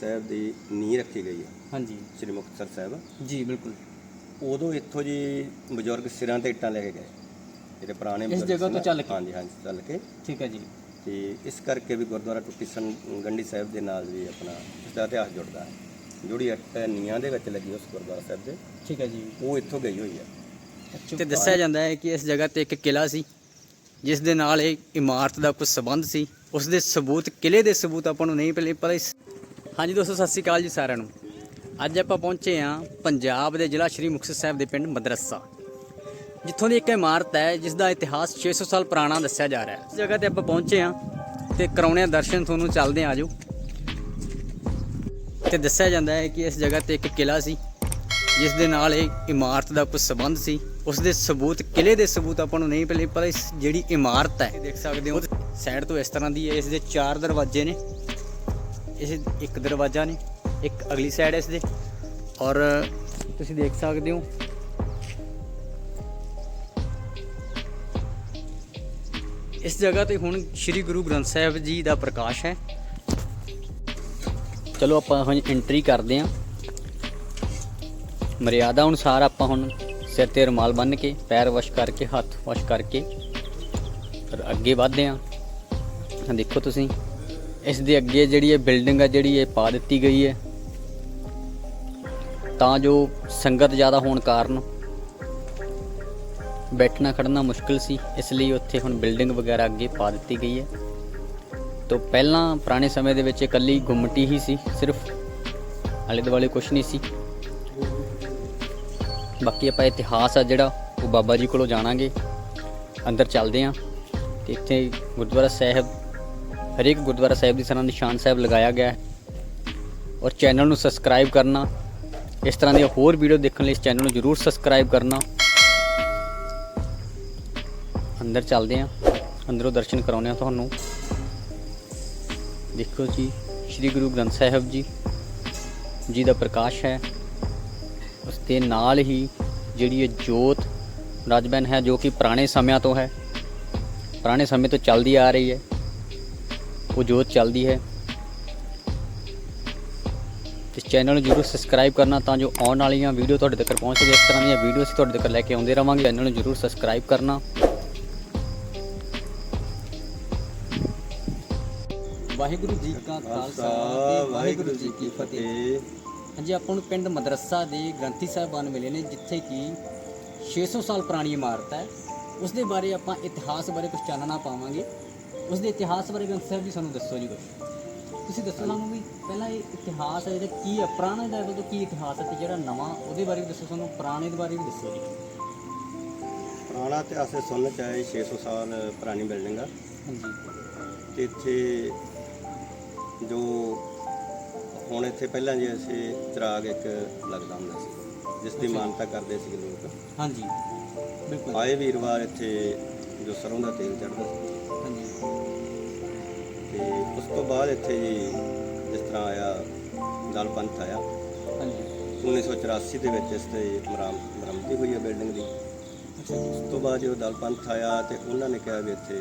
ਸਾਹਿਬ ਦੀ ਨੀਂਹ ਰੱਖੀ ਗਈ ਹੈ। ਹਾਂਜੀ। ਸ੍ਰੀ ਮੁਕਤਸਰ ਸਾਹਿਬ। ਜੀ ਬਿਲਕੁਲ। ਉਦੋਂ ਇੱਥੋਂ ਜੀ ਬਜ਼ੁਰਗ ਸਿਰਾਂ ਤੇ ਇੱਟਾਂ ਲੈ ਕੇ ਗਏ। ਜਿਹੜੇ ਪੁਰਾਣੇ ਇਸ ਜਗ੍ਹਾ ਤੋਂ ਚੱਲ ਕੇ? ਹਾਂਜੀ ਹਾਂਜੀ ਚੱਲ ਕੇ। ਠੀਕ ਹੈ ਜੀ। ਤੇ ਇਸ ਕਰਕੇ ਵੀ ਗੁਰਦੁਆਰਾ ਟੁੱਟੀ ਸੰ ਗੰਡੀ ਸਾਹਿਬ ਦੇ ਨਾਲ ਵੀ ਆਪਣਾ ਇਸ ਦਾ ਇਤਿਹਾਸ ਜੁੜਦਾ ਹੈ। ਜਿਹੜੀ ਇੱਟ ਨੀਆਂ ਦੇ ਵਿੱਚ ਲੱਗੀ ਉਸ ਗੁਰਦੁਆਰਾ ਸਾਹਿਬ ਦੇ ਠੀਕ ਹੈ ਜੀ। ਉਹ ਇੱਥੋਂ ਗਈ ਹੋਈ ਹੈ। ਤੇ ਦੱਸਿਆ ਜਾਂਦਾ ਹੈ ਕਿ ਇਸ ਜਗ੍ਹਾ ਤੇ ਇੱਕ ਕਿਲਾ ਸੀ ਜਿਸ ਦੇ ਨਾਲ ਇਹ ਇਮਾਰਤ ਦਾ ਕੁਝ ਸਬੰਧ ਸੀ। ਉਸ ਦੇ ਸਬੂਤ ਕਿਲੇ ਦੇ ਸਬੂਤ ਆਪਾਂ ਨੂੰ ਨਹੀਂ ਪਹਿਲੇ ਪਤਾ ਇਸ ਹਾਂਜੀ ਦੋਸਤੋ, ਸਤਿ ਸ਼੍ਰੀ ਅਕਾਲ ਜੀ ਸਾਰਿਆਂ ਨੂੰ। ਅੱਜ ਆਪਾਂ ਪਹੁੰਚੇ ਹਾਂ ਪੰਜਾਬ ਦੇ ਜ਼ਿਲ੍ਹਾ ਸ਼੍ਰੀ ਮੁਕਤਸਰ ਸਾਹਿਬ ਦੇ ਪਿੰਡ ਮਦਰਸਾ, ਜਿੱਥੋਂ ਦੀ ਇੱਕ ਇਮਾਰਤ ਹੈ, ਜਿਸ ਦਾ ਇਤਿਹਾਸ 600 ਸਾਲ ਪੁਰਾਣਾ ਦੱਸਿਆ ਜਾ ਰਿਹਾ ਹੈ। ਇਸ ਜਗ੍ਹਾ ਤੇ ਆਪਾਂ ਪਹੁੰਚੇ ਹਾਂ ਤੇ ਕਰਾਉਣੇ ਆ ਦਰਸ਼ਨ, ਤੁਹਾਨੂੰ ਚੱਲਦੇ ਆ ਆਜੋ। ਤੇ ਦੱਸਿਆ ਜਾਂਦਾ ਹੈ ਕਿ ਇਸ ਜਗ੍ਹਾ ਤੇ ਇੱਕ ਕਿਲਾ ਸੀ, ਜਿਸ ਦੇ ਨਾਲ ਇਹ ਇਮਾਰਤ ਦਾ ਕੁਝ ਸਬੰਧ ਸੀ। ਉਸ ਦੇ ਸਬੂਤ ਕਿਲੇ ਦੇ ਸਬੂਤ ਆਪਾਂ ਨੂੰ ਨਹੀਂ ਪਹਿਲੇ ਪਰ ਇਸ ਜਿਹੜੀ ਇਮਾਰਤ ਹੈ, ਦੇਖ ਸਕਦੇ ਹੋ, ਸਾਈਡ ਤੋਂ ਇਸ ਤਰ੍ਹਾਂ ਦੀ ਹੈ, ਇਸ ਦੇ ਚਾਰ ਦਰਵਾਜ਼ੇ ਨੇ। ਇਸ ਇੱਕ ਦਰਵਾਜ਼ਾ ਨੇ ਇੱਕ ਅਗਲੀ ਸਾਈਡ ਇਸ ਦੇ। ਔਰ ਤੁਸੀਂ ਦੇਖ ਸਕਦੇ ਹੋ। ਇਸ ਜਗ੍ਹਾ ਤੇ ਹੁਣ ਸ੍ਰੀ ਗੁਰੂ ਗ੍ਰੰਥ ਸਾਹਿਬ ਜੀ ਦਾ ਪ੍ਰਕਾਸ਼ ਹੈ। ਚਲੋ ਆਪਾਂ ਹੁਣ ਐਂਟਰੀ ਕਰਦੇ ਹਾਂ। ਮਰਿਆਦਾ ਅਨੁਸਾਰ ਆਪਾਂ ਹੁਣ ਸਿਰ ਤੇ ਰੁਮਾਲ ਬੰਨ੍ਹ ਕੇ, ਪੈਰ ਵਸ਼ ਕਰਕੇ, ਹੱਥ ਵਸ਼ ਕਰਕੇ, ਫਿਰ ਅੱਗੇ ਵਧਦੇ ਹਾਂ। ਦੇਖੋ ਤੁਸੀਂ। ਇਸ ਦੇ ਅੱਗੇ ਜਿਹੜੀ ਇਹ ਬਿਲਡਿੰਗ ਆ, ਜਿਹੜੀ ਇਹ ਪਾ ਦਿੱਤੀ ਗਈ ਹੈ, ਤਾਂ ਜੋ ਸੰਗਤ ਜ਼ਿਆਦਾ ਹੋਣ ਕਾਰਨ ਬੈਠਣਾ ਖੜਨਾ ਮੁਸ਼ਕਲ ਸੀ, ਇਸ ਲਈ ਉੱਥੇ ਹੁਣ ਬਿਲਡਿੰਗ ਵਗੈਰਾ ਅੱਗੇ ਪਾ ਦਿੱਤੀ ਗਈ ਹੈ। ਤੋਂ ਪਹਿਲਾਂ ਪੁਰਾਣੇ ਸਮੇਂ ਦੇ ਵਿੱਚ ਇਕੱਲੀ ਗੁੰਮਟੀ ਹੀ ਸੀ, ਸਿਰਫ ਆਲੇ ਦੁਆਲੇ ਕੁਝ ਨਹੀਂ ਸੀ। ਬਾਕੀ ਆਪਾਂ ਇਤਿਹਾਸ ਆ ਜਿਹੜਾ, ਉਹ ਬਾਬਾ ਜੀ ਕੋਲੋਂ ਜਾਣਾਂਗੇ। ਅੰਦਰ ਚੱਲਦੇ ਆਂ ਤੇ ਇੱਥੇ ਗੁਰਦੁਆਰਾ ਸਾਹਿਬ ਹਰੇਕ ਗੁਰਦੁਆਰਾ ਸਾਹਿਬ ਦੀ ਤਰ੍ਹਾਂ ਨਿਸ਼ਾਨ ਸਾਹਿਬ ਲਗਾਇਆ ਗਿਆ ਹੈ ਔਰ ਚੈਨਲ ਨੂੰ ਸਬਸਕ੍ਰਾਈਬ ਕਰਨਾ, ਇਸ ਤਰ੍ਹਾਂ ਦੀਆਂ ਹੋਰ ਵੀਡੀਓ ਦੇਖਣ ਲਈ ਇਸ ਚੈਨਲ ਨੂੰ ਜਰੂਰ ਸਬਸਕ੍ਰਾਈਬ ਕਰਨਾ। ਅੰਦਰ ਚੱਲਦੇ ਆਂ ਅੰਦਰੋਂ ਦਰਸ਼ਨ ਕਰਾਉਂਦੇ ਆ ਤੁਹਾਨੂੰ। ਦੇਖੋ ਜੀ, ਸ੍ਰੀ ਗੁਰੂ ਗ੍ਰੰਥ ਸਾਹਿਬ ਜੀ ਜੀ ਦਾ ਪ੍ਰਕਾਸ਼ ਹੈ। ਉਸ ਦੇ ਨਾਲ ਹੀ ਜਿਹੜੀ ਇਹ ਜੋਤ ਰਾਜਬੈਨ ਹੈ ਜੋ ਕਿ ਪੁਰਾਣੇ ਸਮਿਆਂ ਤੋਂ ਹੈ, ਪੁਰਾਣੇ ਸਮੇਂ ਤੋਂ ਚੱਲਦੀ ਆ ਰਹੀ ਹੈ। ਉਹ ਜੋਤ ਚੱਲਦੀ ਹੈ। ਇਸ ਚੈਨਲ ਨੂੰ ਜਰੂਰ ਸਬਸਕ੍ਰਾਈਬ ਕਰਨਾ ਤਾਂ ਜੋ ਆਉਣ ਵਾਲੀਆਂ ਵੀਡੀਓ ਤੁਹਾਡੇ ਤੱਕ ਪਹੁੰਚ ਸਕੇ। ਇਸ ਤਰ੍ਹਾਂ ਦੀਆਂ ਵੀਡੀਓ ਅਸੀਂ ਤੁਹਾਡੇ ਤੱਕ ਲੈ ਕੇ ਆਉਂਦੇ ਰਵਾਂਗੇ। ਚੈਨਲ ਨੂੰ ਜਰੂਰ ਸਬਸਕ੍ਰਾਈਬ ਕਰਨਾ। ਵਾਹਿਗੁਰੂ ਜੀ ਕਾ ਖਾਲਸਾ ਤੇ ਵਾਹਿਗੁਰੂ ਜੀ ਕੀ ਫਤਿਹ। ਹਾਂਜੀ ਆਪਾਂ ਨੂੰ ਪਿੰਡ ਮਦਰਸਾ ਦੇ ਗ੍ਰੰਥੀ ਸਾਹਿਬਾਨ ਮਿਲੇ ਨੇ ਜਿੱਥੇ ਕਿ 600 ਸਾਲ ਪੁਰਾਣੀ ਇਮਾਰਤ ਹੈ। ਉਸ ਦੇ ਬਾਰੇ ਆਪਾਂ ਇਤਿਹਾਸ ਬਾਰੇ ਕੁਝ ਚਾਨਣਾ ਪਾਵਾਂਗੇ। ਉਸ ਦੇ ਇਤਿਹਾਸ ਬਾਰੇ ਗ੍ਰੰਥ ਸਾਹਿਬ ਜੀ ਸਾਨੂੰ ਦੱਸੋ ਜੀ ਕੁਝ ਤੁਸੀਂ ਦੱਸੋ ਸਾਨੂੰ ਵੀ ਪਹਿਲਾਂ ਇਹ ਇਤਿਹਾਸ ਹੈ ਜਿਹੜਾ ਕੀ ਹੈ ਪੁਰਾਣੇ ਲੈਵਲ ਤੋਂ ਕੀ ਇਤਿਹਾਸ ਹੈ ਤੇ ਜਿਹੜਾ ਨਵਾਂ ਉਹਦੇ ਬਾਰੇ ਵੀ ਦੱਸੋ ਸਾਨੂੰ ਪੁਰਾਣੇ ਦੇ ਬਾਰੇ ਵੀ ਦੱਸੋ ਜੀ। ਪੁਰਾਣਾ ਇਤਿਹਾਸ ਇਹ ਸੁਣਨ ਚ ਆਇਆ ਜੀ 600 ਸਾਲ ਪੁਰਾਣੀ ਬਿਲਡਿੰਗ ਆ। ਹਾਂਜੀ। ਤੇ ਇੱਥੇ ਜੋ ਹੁਣ ਇੱਥੇ ਪਹਿਲਾਂ ਜੇ ਅਸੀਂ ਚਿਰਾਗ ਇੱਕ ਲੱਗਦਾ ਹੁੰਦਾ ਸੀ ਜਿਸ ਦੀ ਮਾਨਤਾ ਕਰਦੇ ਸੀ ਲੋਕ। ਹਾਂਜੀ। ਬਿਲਕੁਲ। ਆਏ ਵੀਰਵਾਰ ਇੱਥੇ ਜੋ ਸਰੋਂ ਦਾ ਤੇਲ ਚੜਦਾ ਸੀ। ਹਾਂਜੀ। ਤੇ ਉਸ ਤੋਂ ਬਾਅਦ ਇੱਥੇ ਜੀ ਜਿਸ ਤਰ੍ਹਾਂ ਆਇਆ ਦਲ ਪੰਥ ਆਇਆ। ਹਾਂਜੀ। 1984 ਦੇ ਵਿੱਚ ਇਸ ਤੇ ਮਰਾਮ ਮਰਮਤੀ ਹੋਈ ਹੈ ਬਿਲਡਿੰਗ ਦੀ। ਅੱਛਾ। ਉਸ ਤੋਂ ਬਾਅਦ ਜਦੋਂ ਦਲ ਪੰਥ ਆਇਆ ਤੇ ਉਹਨਾਂ ਨੇ ਕਿਹਾ ਵੀ ਇੱਥੇ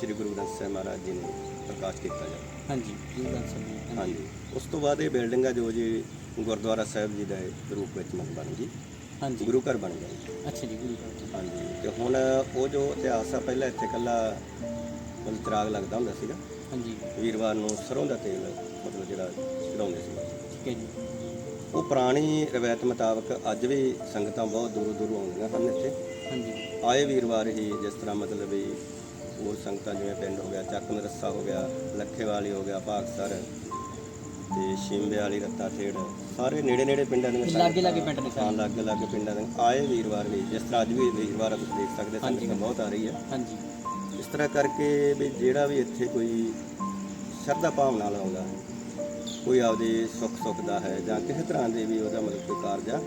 ਸ੍ਰੀ ਗੁਰੂ ਗ੍ਰੰਥ ਸਾਹਿਬ ਮਹਾਰਾਜ ਜੀ ਨੂੰ ਪ੍ਰਕਾਸ਼ ਕੀਤਾ ਜਾਵੇ। ਹਾਂਜੀ ਹਾਂਜੀ। ਉਸ ਤੋਂ ਬਾਅਦ ਇਹ ਬਿਲਡਿੰਗ ਆ ਜੋ ਜੀ ਗੁਰਦੁਆਰਾ ਸਾਹਿਬ ਜੀ ਦੇ ਰੂਪ ਵਿੱਚ ਮਨ ਬਣ ਗਈ। ਹਾਂਜੀ। ਗੁਰੂ ਘਰ ਬਣ ਗਿਆ। ਅੱਛਾ ਜੀ ਗੁਰੂ ਘਰ। ਹਾਂਜੀ ਤੇ ਹੁਣ ਉਹ ਜੋ ਇਤਿਹਾਸ ਆ ਪਹਿਲਾਂ ਇੱਥੇ ਕੱਲਾ ਮਤਲਬ ਚਿਰਾਗ ਲੱਗਦਾ ਹੁੰਦਾ ਸੀਗਾ। ਹਾਂਜੀ। ਵੀਰਵਾਰ ਨੂੰ ਸਰੋਂ ਦਾ ਤੇਲ ਮਤਲਬ ਜਿਹੜਾ ਚੜਾਉਂਦੇ ਸੀ। ਠੀਕ ਹੈ ਜੀ। ਉਹ ਪੁਰਾਣੀ ਰਵਾਇਤ ਮੁਤਾਬਕ ਅੱਜ ਵੀ ਸੰਗਤਾਂ ਬਹੁਤ ਦੂਰੋਂ ਦੂਰੋਂ ਆਉਂਦੀਆਂ ਹਨ ਇੱਥੇ। ਹਾਂਜੀ। ਆਏ ਵੀਰਵਾਰ ਹੀ ਜਿਸ ਤਰ੍ਹਾਂ ਮਤਲਬ ਵੀ ਹੋਰ ਸੰਗਤਾਂ ਜਿਵੇਂ ਪਿੰਡ ਹੋ ਗਿਆ ਚੱਕ ਨਰਸਾ ਹੋ ਗਿਆ ਲੱਖੇਵਾਲੀ ਹੋ ਗਿਆ ਭਾਗਸਰ ਤੇ ਸ਼ਿੰਬੇ ਵਾਲੀ ਰੱਤਾ ਥੇੜ ਸਾਰੇ ਨੇੜੇ ਨੇੜੇ ਪਿੰਡਾਂ ਇਹ ਲਾਗੇ ਲਾਗੇ ਪਿੰਡ ਨੇ ਹਾਂ ਸਾਰੇ ਲਾਗੇ ਲਾਗੇ ਪਿੰਡਾਂ ਦੇ। ਆਏ ਵੀਰਵਾਰ ਵੀ ਜਿਸ ਤਰ੍ਹਾਂ ਅੱਜ ਵੀ ਵੀਰਵਾਰ ਤੁਸੀਂ ਦੇਖ ਸਕਦੇ। ਸੰਗਤਾਂ ਬਹੁਤ ਆ ਰਹੀ ਹੈ ਹਾਂਜੀ। ਇਸ ਤਰ੍ਹਾਂ ਕਰਕੇ ਵੀ ਜਿਹੜਾ ਵੀ ਇੱਥੇ ਕੋਈ ਸ਼ਰਧਾ ਭਾਵਨਾ ਨਾਲ ਆਉਂਦਾ ਹੈ ਕੋਈ ਆਪਦੇ ਸੁੱਖ ਸੁੱਖ ਦਾ ਹੈ ਜਾਂ ਕਿਸੇ ਤਰ੍ਹਾਂ ਦੇ ਵੀ ਉਹਦਾ ਮਤਲਬ ਕੋਈ ਕਾਰਜ ਆ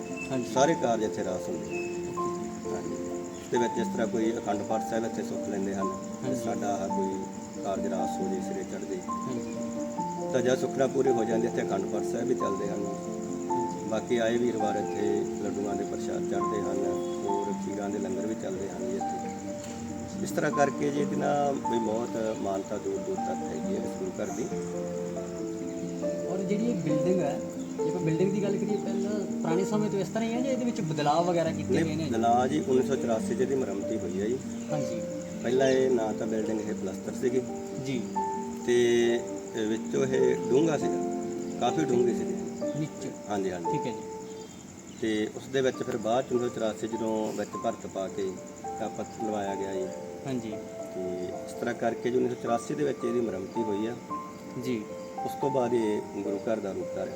ਸਾਰੇ ਕਾਰਜ ਇੱਥੇ ਰਾਸ ਹੁੰਦੇ ਹਾਂਜੀ। ਤੇ ਵਿੱਚ ਜਿਸ ਤਰ੍ਹਾਂ ਕੋਈ ਅਖੰਡ ਪਾਠ ਸਾਹਿਬ ਇੱਥੇ ਸੁੱਖ ਲੈਂਦੇ ਹਨ ਤੇ। ਸਾਡਾ ਆਹ ਕੋਈ ਕਾਰਜ ਰਾਸ ਹੋ ਜੇ ਸਿਰੇ ਚੜ੍ਹਦੇ। ਤਾਂ ਜਦ ਸੁਖਨਾ ਪੂਰੇ ਹੋ ਜਾਂਦੇ ਇੱਥੇ ਅਖੰਡ ਪਾਠ ਸਾਹਿਬ ਵੀ ਚੱਲਦੇ ਹਨ। ਬਾਕੀ ਆਏ ਵੀਰਵਾਰ ਇੱਥੇ ਲੱਡੂਆਂ ਦੇ ਪ੍ਰਸ਼ਾਦ ਚੜ੍ਹਦੇ ਹਨ ਹੋਰ ਖੀਰਾਂ ਦੇ ਲੰਗਰ ਵੀ ਚੱਲਦੇ ਹਨ ਜੀ ਇੱਥੇ। ਇਸ ਤਰ੍ਹਾਂ ਕਰਕੇ ਜੀ ਇਹਦੀ ਨਾ ਵੀ ਬਹੁਤ ਮਾਨਤਾ ਦੂਰ ਦੂਰ ਤੱਕ ਹੈਗੀ ਹੈ ਇਸ ਗੁਰੂ ਘਰ ਦੀ। ਔਰ ਜਿਹੜੀ ਇਹ ਬਿਲਡਿੰਗ ਹੈ ਜੇ ਆਪਾਂ ਬਿਲਡਿੰਗ ਦੀ ਗੱਲ ਕਰੀਏ ਪਹਿਲਾਂ ਪੁਰਾਣੇ ਸਮੇਂ ਤੋਂ ਇਸ ਤਰ੍ਹਾਂ ਹੀ ਹੈ ਜਾਂ ਇਹਦੇ ਵਿੱਚ ਬਦਲਾਅ ਵਗੈਰਾ ਕੀਤੇ ਗਏ ਨੇ? ਦਲਾ ਜੀ 1984 ਚ ਇਹਦੀ ਮੁਰੰਮਤੀ ਹੋਈ ਹੈ ਜੀ। ਹਾਂਜੀ। ਪਹਿਲਾਂ ਇਹ ਨਾ ਤਾਂ ਬਿਲਡਿੰਗ ਇਹ ਪਲਸਤਰ ਸੀਗੀ। ਜੀ। ਤੇ ਵਿੱਚੋਂ ਇਹ ਡੂੰਘਾ ਸੀਗਾ ਕਾਫੀ ਡੂੰਘੀ ਸੀਗੀ। ਹਾਂਜੀ ਹਾਂਜੀ। ਠੀਕ ਹੈ ਜੀ। ਤੇ ਉਸ ਦੇ ਵਿੱਚ ਫਿਰ ਬਾਅਦ 'ਚ 1984 ਜਦੋਂ ਵਿੱਚ ਭਰਤ ਪਾ ਕੇ ਤਾਂ ਪੱਥਰ ਲਵਾਇਆ ਗਿਆ ਜੀ। ਹਾਂਜੀ। ਤੇ ਇਸ ਤਰ੍ਹਾਂ ਕਰਕੇ ਜੋ 1984 ਦੇ ਵਿੱਚ ਇਹਦੀ ਮੁਰੰਮਤੀ ਹੋਈ ਆ ਜੀ। ਉਸ ਤੋਂ ਬਾਅਦ ਇਹ ਗੁਰੂ ਘਰ ਦਾ ਰੂਪ ਧਾਰਿਆ।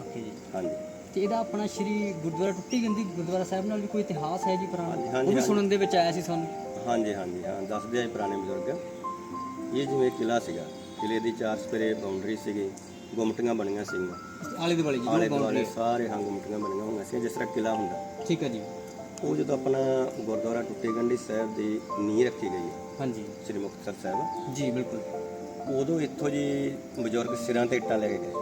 ਓਕੇ ਜੀ। ਹਾਂਜੀ। ਤੇ ਇਹਦਾ ਆਪਣਾ ਸ਼੍ਰੀ ਗੁਰਦੁਆਰਾ ਟੁੱਟੀ ਗੰਦੀ ਗੁਰਦੁਆਰਾ ਸਾਹਿਬ ਨਾਲ ਵੀ ਕੋਈ ਇਤਿਹਾਸ ਹੈ ਜੀ ਪੁਰਾਣਾ? ਹਾਂਜੀ, ਉਹ ਹਾਂਜੀ, ਵੀ ਸੁਣਨ ਦੇ ਵਿੱਚ ਆਇਆ ਸੀ ਸਾਨੂੰ। ਹਾਂਜੀ ਹਾਂਜੀ ਹਾਂ ਦੱਸਦੇ ਆ ਜੀ ਪੁਰਾਣੇ ਬਜ਼ੁਰਗ। ਇਹ ਜਿਵੇਂ ਕਿਲਾ ਸੀਗਾ ਕਿਲੇ ਦੀ ਚਾਰ ਸਪਰੇ ਬਾਉਂਡਰੀ ਸੀਗੀ। ਗੁੰਮਟੀਆਂ ਬਣੀਆਂ ਸੀਗੀਆਂ। ਆਲੇ ਦੁਆਲੇ ਜੀ ਆਲੇ ਦੁਆਲੇ ਸਾਰੇ ਹਾਂ ਗੁੰਮਟੀਆਂ ਬਣੀਆਂ ਹੋਈਆਂ ਸੀ ਜਿਸ ਤਰ੍ਹਾਂ ਕਿਲਾ ਹੁੰਦਾ। ਠੀਕ ਹੈ ਜੀ। ਉਹ ਜਦੋਂ ਆਪਣਾ ਗੁਰਦੁਆਰਾ ਟੁੱਟੀ ਗੰਢੀ ਸਾਹਿਬ ਦੀ ਨੀਂਹ ਰੱਖੀ ਗਈ ਹੈ ਹਾਂਜੀ। ਸ੍ਰੀ ਮੁਕਤਸਰ ਸਾਹਿਬ। ਜੀ ਬਿਲਕੁਲ। ਉਦੋਂ ਇੱਥੋਂ ਜੀ ਬਜ਼ੁਰਗ ਸਿਰਾਂ ਤੇ ਇੱਟਾਂ ਲੈ ਕੇ ਗਏ।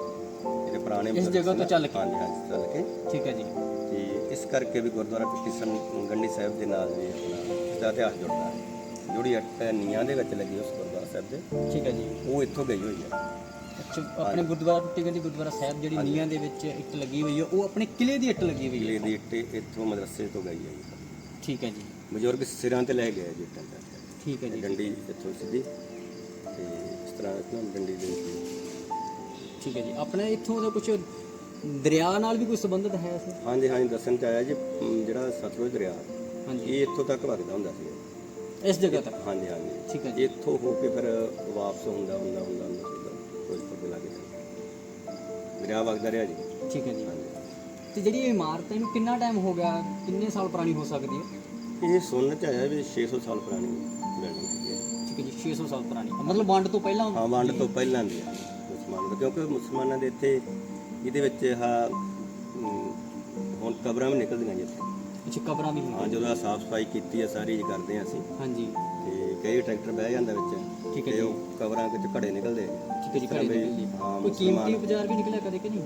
ਜਿਹੜੇ ਪੁਰਾਣੇ ਇਸ ਜਗ੍ਹਾ ਤੋਂ ਚੱਲ ਕੇ? ਹਾਂਜੀ ਹਾਂਜੀ ਚੱਲ ਕੇ। ਠੀਕ ਹੈ ਜੀ। ਤੇ ਇਸ ਕਰਕੇ ਵੀ ਗੁਰਦੁਆਰਾ ਟੁੱਟੀ ਸੰ ਗੰਢੀ ਸਾਹਿਬ ਦੇ ਨਾਲ ਵੀ ਆਪਣਾ ਇਤਿਹਾਸ ਜੁੜਦਾ ਹੈ। ਜਿਹੜੀ ਅੱਟ ਨੀਆਂ ਦੇ ਵਿੱਚ ਲੱਗੀ ਉਸ ਗੁਰਦੁਆਰਾ ਸਾਹਿਬ ਦੇ ਠੀਕ ਹੈ ਜੀ। ਉਹ ਇੱਥੋਂ ਗਈ ਹੋਈ ਹੈ। ਆਪਣੇ ਗੁਰਦੁਆਰਾ ਟੁੱਟੀ ਗੰਦੀ ਗੁਰਦੁਆਰਾ ਸਾਹਿਬ ਜਿਹੜੀ ਨੀਹਾਂ ਦੇ ਵਿੱਚ ਇੱਟ ਲੱਗੀ ਹੋਈ ਹੈ ਉਹ ਆਪਣੇ ਕਿਲੇ ਦੀ ਇੱਟ ਲੱਗੀ ਹੋਈ ਕਿਲੇ ਹੈ ਦੀ ਇੱਟ ਇੱਥੋਂ ਮਦਰਸੇ ਤੋਂ ਗਈ ਹੈ ਜੀ। ਠੀਕ ਹੈ ਜੀ। ਬਜ਼ੁਰਗ ਸਿਰਾਂ ਤੇ ਲੈ ਗਏ ਜੀ ਇੱਟਾਂ ਦਾ। ਠੀਕ ਹੈ ਜੀ। ਡੰਡੀ ਇੱਥੋਂ ਸਿੱਧੀ ਤੇ ਇਸ ਤਰ੍ਹਾਂ ਨਾ ਡੰਡੀ ਦੇ ਠੀਕ ਹੈ ਜੀ। ਆਪਣੇ ਇੱਥੋਂ ਦਾ ਕੁਝ ਦਰਿਆ ਨਾਲ ਵੀ ਕੋਈ ਸੰਬੰਧਿਤ ਹੈ ਇਸ ਹਾਂਜੀ ਹਾਂਜੀ ਦੱਸਣ ਚ ਆਇਆ ਜੀ ਜਿਹੜਾ ਸਤਲੁਜ ਦਰਿਆ ਹਾਂਜੀ। ਇਹ ਇੱਥੋਂ ਤੱਕ ਵਗਦਾ ਹੁੰਦਾ ਸੀ। ਇਸ ਜਗ੍ਹਾ ਤੱਕ? ਹਾਂਜੀ ਹਾਂਜੀ। ਠੀਕ ਹੈ ਜੀ। ਇੱਥੋਂ ਹੋ ਕੇ ਫਿਰ ਵਾਪਸ ਹੁੰਦਾ ਹੁੰਦਾ ਹੁੰਦਾ ਹੁੰਦਾ। ਕੋਈ ਪੱਕੇ ਲੱਗ ਦਰਿਆ ਵਗਦਾ ਰਿਹਾ ਜੀ। ਠੀਕ ਹੈ ਜੀ। ਤੇ ਜਿਹੜੀ ਇਹ ਇਮਾਰਤ ਹੈ ਇਹਨੂੰ ਕਿੰਨਾ ਟਾਈਮ ਹੋ ਗਿਆ? ਕਿੰਨੇ ਸਾਲ ਪੁਰਾਣੀ ਹੋ ਸਕਦੀ ਹੈ? ਇਹ ਸੁਣਨ ਚ ਆਇਆ ਵੀ 600 ਸਾਲ ਪੁਰਾਣੀ ਬਿਲਡਿੰਗ ਹੈਗੀ ਹੈ। ਠੀਕ ਹੈ ਜੀ 600 ਸਾਲ ਪੁਰਾਣੀ। ਮਤਲਬ ਵੰਡ ਤੋਂ ਪਹਿਲਾਂ ਹਾਂ ਵੰਡ ਤੋਂ ਪਹਿਲਾਂ ਦੀ ਹੈ। ਮੁਸਲਮਾਨ ਦਾ ਕਿਉਂਕਿ ਮੁਸਲਮਾਨਾਂ ਦੇ ਇੱਥੇ ਇਹਦੇ ਵਿੱਚ ਅਮ, ਹੁਣ ਕਬਰਾਂ ਵੀ ਨਿਕਲਦੀਆਂ ਜੀ ਇੱਥੇ। ਅੱਛਾ ਕਬਰਾਂ ਵੀ ਹਾਂ ਹੁੰਦੀਆਂ ਜਦੋਂ ਸਾਫ਼ ਸਫ਼ਾਈ ਕੀਤੀ ਹੈ ਸਾਰੀ ਜੀ ਕਰਦੇ ਹਾਂ ਅਸੀਂ। ਹਾਂਜੀ। ਤੇ ਕਈ ਟਰੈਕਟਰ ਬਹਿ ਜਾਂਦਾ ਵਿੱਚ। ਠੀਕ ਹੈ ਤੇ ਜੀ। ਉਹ ਕਬਰਾਂ ਵਿੱਚ ਘੜੇ ਨਿਕਲਦੇ। ਆ। ਠੀਕ ਹੈ ਜੀ ਵੀ, ਨਿਕਲਦੀ। ਹਾਂ, ਕੋਈ ਮੁਸਲਮਾਨ- ਕੀਮਤੀ ਬਾਜ਼ਾਰ ਵੀ ਨਿਕਲਿਆ ਕਦੇ ਕਿ ਨਹੀਂ?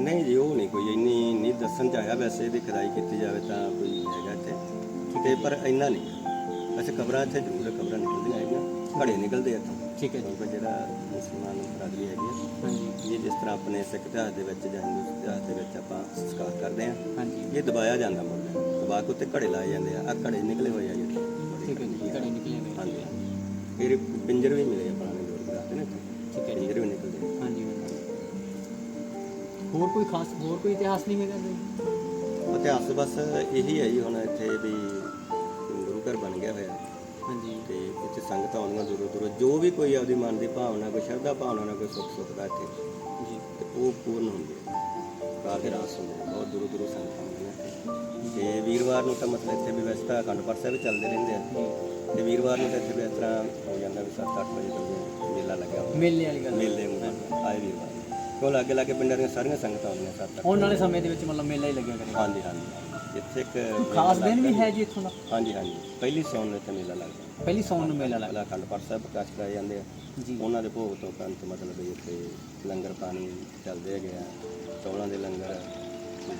ਨਹੀਂ ਜੀ ਉਹ ਨਹੀਂ ਕੋਈ ਇੰਨੀ ਨਹੀਂ ਦੱਸਣ ਚ ਆਇਆ ਵੈਸੇ ਇਹਦੀ ਖਦਾਈ ਕੀਤੀ ਜਾਵੇ ਤਾਂ ਕੋਈ ਹੈਗਾ ਇੱਥੇ। ਤੇ ਪਰ ਇੰਨਾ ਨਹੀਂ। ਵੈਸੇ ਕਬਰਾਂ ਇੱਥੇ ਜ਼ਰੂਰ ਕਬਰਾਂ ਨਿਕਲਦੀਆਂ ਹੈਗੀਆਂ। ਘੜੇ ਨਿਕਲਦੇ ਆ ਇੱਥੋਂ। ਠੀਕ ਹੈ ਜੀ। ਕਿਉਂਕਿ ਜਿਹੜਾ ਮੁਸਲਮਾਨ ਬਰਾਦਰੀ ਹੈਗੀ ਆ ਹਾਂਜੀ। ਇਹ ਜਿਸ ਤਰ੍ਹਾਂ ਆਪਣੇ ਸਿੱਖ ਇਤਿਹਾਸ ਦੇ ਵਿੱਚ ਜਾਂ ਹਿੰਦੂ ਇਤਿਹਾਸ ਦੇ ਵਿੱਚ ਆਪਾਂ ਸੰਸਕਾਰ ਕਰਦੇ ਹਾਂ ਹਾਂਜੀ। ਇਹ ਦਬਾਇਆ ਜਾਂਦਾ ਮੁੱਲ ਦਬਾ ਕੇ ਉੱਤੇ ਘੜੇ ਲਾਏ ਜਾਂਦੇ ਆ। ਆ ਘੜੇ ਨਿਕਲੇ ਹੋਏ ਆ ਜੀ ਇੱਥੇ। ਠੀਕ ਹੈ ਜੀ ਘੜੇ ਨਿਕਲੇ ਹੋਏ ਹਾਂਜੀ। ਫਿਰ ਪਿੰਜਰ ਵੀ ਮਿਲੇ ਆ ਪੁਰਾਣੇ ਲੋਕ ਦੱਸਦੇ ਨੇ ਠੀਕ ਹੈ ਪਿੰਜਰ ਵੀ ਨਿਕਲਦੇ ਆ। ਹਾਂਜੀ ਹਾਂਜੀ। ਹੋਰ ਕੋਈ ਖਾਸ ਹੋਰ ਕੋਈ ਇਤਿਹਾਸ ਨਹੀਂ ਹੈਗਾ ਜੀ? ਇਤਿਹਾਸ ਬਸ ਇਹੀ ਹੈ ਜੀ ਹੁਣ ਇੱਥੇ ਵੀ ਗੁਰੂ ਘਰ ਬਣ ਗਿਆ ਹੋਇਆ। ਹਾਂਜੀ। ਤੇ ਇੱਥੇ ਸੰਗਤਾਂ ਆਉਂਦੀਆਂ ਦੂਰੋਂ ਦੂਰੋਂ। ਜੋ ਵੀ ਕੋਈ ਆਪਦੀ ਮਨ ਦੀ ਭਾਵਨਾ ਕੋਈ ਸ਼ਰਧਾ ਭਾਵਨਾ ਨਾਲ ਕੋਈ ਸੁੱਖ ਸੁੱਖ ਦਾ ਇੱਥੇ ਜੀ। ਤੇ ਉਹ ਪੂਰਨ ਹੁੰਦੀ ਹੈ। ਕਾਫੀ ਰਾਸ ਹੁੰਦੇ ਆ, ਬਹੁਤ ਦੂਰੋਂ ਦੂਰੋਂ ਸੰਗਤਾਂ ਆਉਂਦੀਆਂ ਇੱਥੇ। ਤੇ ਵੀਰਵਾਰ ਨੂੰ ਤਾਂ ਮਤਲਬ ਇੱਥੇ ਵੀ ਵੈਸੇ ਤਾਂ ਅਖੰਡ ਪਾਠ ਸਾਹਿਬ ਵੀ ਚੱਲਦੇ ਰਹਿੰਦੇ ਆ। ਤੇ ਵੀਰਵਾਰ ਨੂੰ ਤਾਂ ਇੱਥੇ ਵੀ ਇਸ ਤਰ੍ਹਾਂ ਹੋ ਜਾਂਦਾ ਵੀ 7-8 ਵਜੇ ਤੱਕ ਮੇਲਾ ਲੱਗਿਆ ਹੁੰਦਾ ਮੇਲੇ ਵਾਲੀ ਗੱਲ ਮੇਲੇ ਨੂੰ ਆਏ ਵੀਰਵਾਰ ਕਿਉਂ ਲਾਗੇ ਲਾਗੇ ਪਿੰਡਾਂ ਦੀਆਂ ਸਾਰੀਆਂ ਸੰਗਤਾਂ ਆਉਂਦੀਆਂ 7-8 ਆਉਣ ਵਾਲੇ ਸਮੇਂ ਦੇ ਵਿੱਚ ਮਤਲਬ ਮੇਲਾ ਹੀ ਲੱਗਿਆ ਕਰੇਗਾ ਹਾਂਜੀ ਹਾਂਜੀ। ਇੱਥੇ ਇੱਕ ਖਾਸ ਦਿਨ ਵੀ ਹੈ ਜੀ। ਇੱਥੋਂ ਦਾ? ਹਾਂਜੀ ਹਾਂਜੀ। ਪਹਿਲੀ ਸੌਣ ਨੂੰ ਇੱਥੇ ਮੇਲਾ ਲੱਗਦਾ। ਪਹਿਲੀ ਸੌਣ ਨੂੰ ਮੇਲਾ ਲੱਗਦਾ। ਪਹਿਲਾਂ ਅਖੰਡ ਪਾਠ ਸਾਹਿਬ ਪ੍ਰਕਾਸ਼ ਕਰਾਏ ਜਾਂਦੇ ਆ। ਜੀ। ਉਹਨਾਂ ਦੇ ਭੋਗ ਤੋਂ ਉਪਰੰਤ ਮਤਲਬ ਵੀ ਇੱਥੇ ਲੰਗਰ ਪਾਣੀ ਚੱਲਦੇ ਹੈਗੇ ਆ। ਚੌਲਾਂ ਦੇ ਲੰਗਰ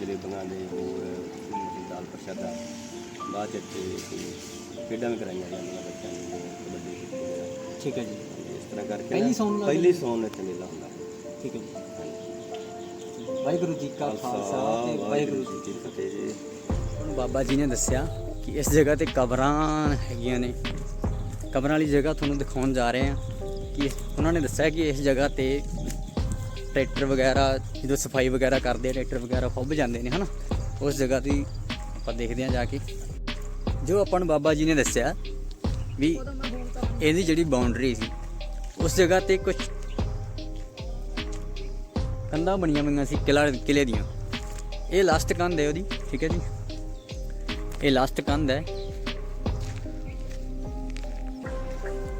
ਜਲੇਬੀਆਂ ਦੇ ਹੋਰ ਦਾਲ ਪ੍ਰਸ਼ਾਦਾ। ਬਾਅਦ 'ਚ ਇੱਥੇ ਖੇਡਾਂ ਵੀ ਕਰਾਈਆਂ ਜਾਂਦੀਆਂ ਬੱਚਿਆਂ ਨੂੰ ਜਿਵੇਂ ਕਬੱਡੀ ਵਗੈਰਾ। ਠੀਕ ਹੈ ਜੀ। ਇਸ ਤਰ੍ਹਾਂ ਕਰਕੇ ਪਹਿਲੀ ਨਾ ਸੌਣ ਨੂੰ ਪਹਿਲੀ ਸੌਣ ਇੱਥੇ ਮੇਲਾ ਹੁੰਦਾ। ਠੀਕ ਹੈ ਜੀ। ਵਾਹਿਗੁਰੂ ਜੀ ਕਾ ਖਾਲਸਾ ਤੇ ਵਾਹਿਗੁਰੂ ਜੀ ਕੀ ਫਤਿਹ। ਜੀ। ਹੁਣ ਬਾਬਾ ਜੀ ਨੇ ਦੱਸਿਆ ਕਿ ਇਸ ਜਗ੍ਹਾ ਤੇ ਕਬਰਾਂ ਹੈਗੀਆਂ ਨੇ। ਕਬਰਾਂ ਵਾਲੀ ਜਗ੍ਹਾ ਤੁਹਾਨੂੰ ਦਿਖਾਉਣ ਜਾ ਰਹੇ ਹਾਂ ਕਿ ਉਹਨਾਂ ਨੇ ਦੱਸਿਆ ਕਿ ਇਸ ਜਗ੍ਹਾ ਤੇ ਟਰੈਕਟਰ ਵਗੈਰਾ ਜਦੋਂ ਸਫ਼ਾਈ ਵਗੈਰਾ ਕਰਦੇ ਆ ਟਰੈਕਟਰ ਵਗੈਰਾ ਖੁੱਭ ਜਾਂਦੇ ਨੇ ਹਨਾ? ਉਸ ਜਗ੍ਹਾ ਤੇ ਆਪਾਂ ਦੇਖਦੇ ਹਾਂ ਜਾ ਕੇ। ਜੋ ਆਪਾਂ ਨੂੰ ਬਾਬਾ ਜੀ ਨੇ ਦੱਸਿਆ ਵੀ ਇਹਦੀ ਜਿਹੜੀ ਬਾਉਂਡਰੀ ਸੀ, ਉਸ ਜਗ੍ਹਾ ਤੇ ਕੁਝ ਕੰਧਾਂ ਬਣੀਆਂ ਹੋਈਆਂ ਸੀ ਕਿਲਾ, ਕਿਲੇ ਦੀਆਂ। ਇਹ ਲਾਸਟ ਕੰਧ ਹੈ ਉਹਦੀ, ਠੀਕ ਹੈ ਜੀ? ਇਹ ਲਾਸਟ ਕੰਧ ਹੈ।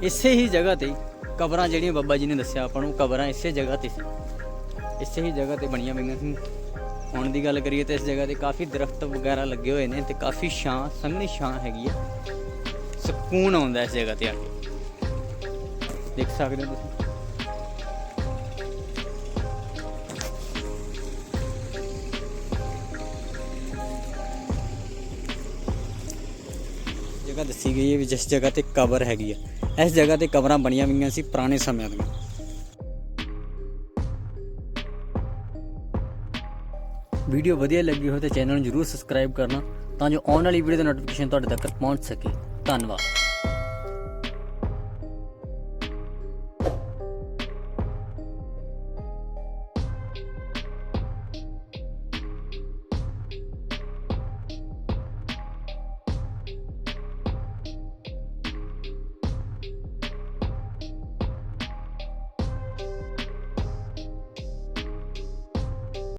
ਇਸੇ ਹੀ ਜਗ੍ਹਾ ਤੇ ਕਬਰਾਂ ਜਿਹੜੀਆਂ ਬਾਬਾ ਜੀ ਨੇ ਦੱਸਿਆ ਆਪਾਂ ਨੂੰ, ਕਬਰਾਂ ਇਸੇ ਜਗ੍ਹਾ ਤੇ ਸੀ। ਇਸੇ ਹੀ ਜਗ੍ਹਾ ਤੇ ਬਣੀਆਂ ਹੋਈਆਂ ਸੀ। ਹੁਣ ਦੀ ਗੱਲ ਕਰੀਏ ਤਾਂ ਇਸ ਜਗ੍ਹਾ ਤੇ ਕਾਫੀ ਦਰਖਤ ਵਗੈਰਾ ਲੱਗੇ ਹੋਏ ਨੇ ਤੇ ਕਾਫੀ ਛਾਂ, ਸੰਘਣੀ ਛਾਂ ਹੈਗੀ ਹੈ ਸਕੂਨ ਆਉਂਦਾ ਇਸ ਜਗ੍ਹਾ ਤੇ ਆ ਕੇ। ਦੇਖ ਸਕਦੇ ਹੋ ਤੁਸੀਂ? ਜਗ੍ਹਾ ਦੱਸੀ ਗਈ ਹੈ ਵੀ ਜਿਸ ਜਗ੍ਹਾ ਤੇ ਕਬਰ ਹੈਗੀ ਹੈ ਇਸ ਜਗ੍ਹਾ ਤੇ ਕਬਰਾਂ ਬਣੀਆਂ ਹੋਈਆਂ ਸੀ ਪੁਰਾਣੇ ਸਮਿਆਂ ਦੀਆਂ। ਵੀਡੀਓ ਵਧੀਆ ਲੱਗੀ ਹੋਵੇ ਤਾਂ ਚੈਨਲ ਨੂੰ ਜਰੂਰ ਸਬਸਕ੍ਰਾਈਬ ਕਰਨਾ ਤਾਂ ਜੋ ਆਉਣ ਵਾਲੀ ਵੀਡੀਓ ਦਾ ਨੋਟੀਫਿਕੇਸ਼ਨ ਤੁਹਾਡੇ ਤੱਕ ਪਹੁੰਚ ਸਕੇ। ਧੰਨਵਾਦ।